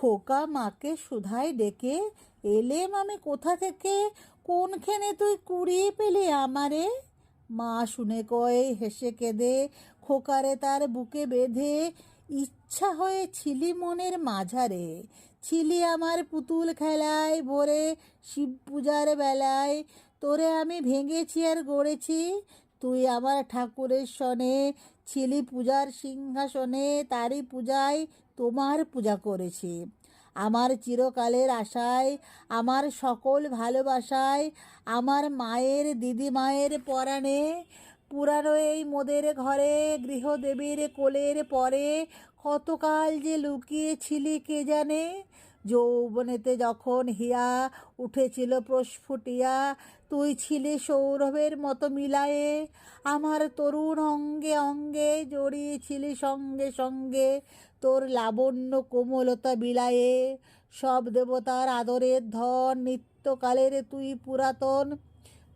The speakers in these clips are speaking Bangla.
খোকা মাকে সুধাই ডেকে এলেম আমি কোথা থেকে? কোনখানে তুই কুড়িয়ে পেলি আমারে? মা শুনে কয়, হেসে কেঁদে, খোকারে তার বুকে বেঁধে ইচ্ছা হয়ে ছিলি মনের মাঝারে। ছিলি আমার পুতুল খেলায় ভোরে শিব পূজার বেলায়। তোরে আমি ভেঙেছি আর গড়েছি। তুই আমার ঠাকুরের সনে ছিলি পূজার সিংহাসনে, তারই পূজায় তোমার পূজা করেছে। আমার চিরকালের আশায়, আমার সকল ভালোবাসায়, আমার মায়ের, দিদি মায়ের পরাণে, পুরানো এই মোদের ঘরে, গৃহদেবীর কোলের পরে, কতকাল যে লুকিয়েছিলি কে জানে? যৌবনেতে যখন হিয়া উঠেছিল প্রস্ফুটিয়া, তুই ছিলে সৌরভের মতো মিলায়ে। আমার তরুণ অঙ্গে অঙ্গে জড়িয়েছিলি সঙ্গে সঙ্গে তোর লাবণ্য কোমলতা বিলায়ে। সব দেবতার আদরের ধন নিত্যকালের তুই পুরাতন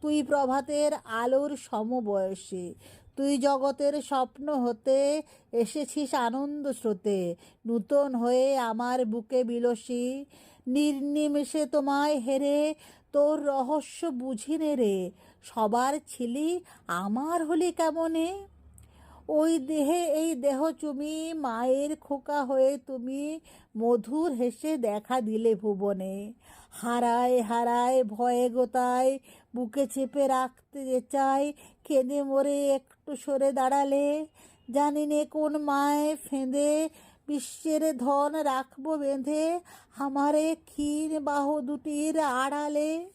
তুই প্রভাতের আলোর সমবয়সী। তুই জগতের স্বপ্ন হতে এসেছিস আনন্দ স্রোতে। নূতন হয়ে আমার বুকে বিলসী। নির্নিমেষে তোমায় হেরে তোর রহস্য বুঝিনে রে। সবার ছিলি আমার হলি কেমনে? ওই দেহে, এই দেহ চুমি মায়ের খোকা হয়ে তুমি মধুর হেসে দেখা দিলে ভুবনে। হারায় হারায়, ভয়ে গোতায়, বুকে চেপে রাখতে যে চাই কেঁদে মরে একটু সরে দাঁড়ালে। জানি নে কোন মায় ফেঁদে, বিশ্বের ধন রাখব বেঁধে, আমারে ক্ষীণ বাহু দুটির আড়ালে।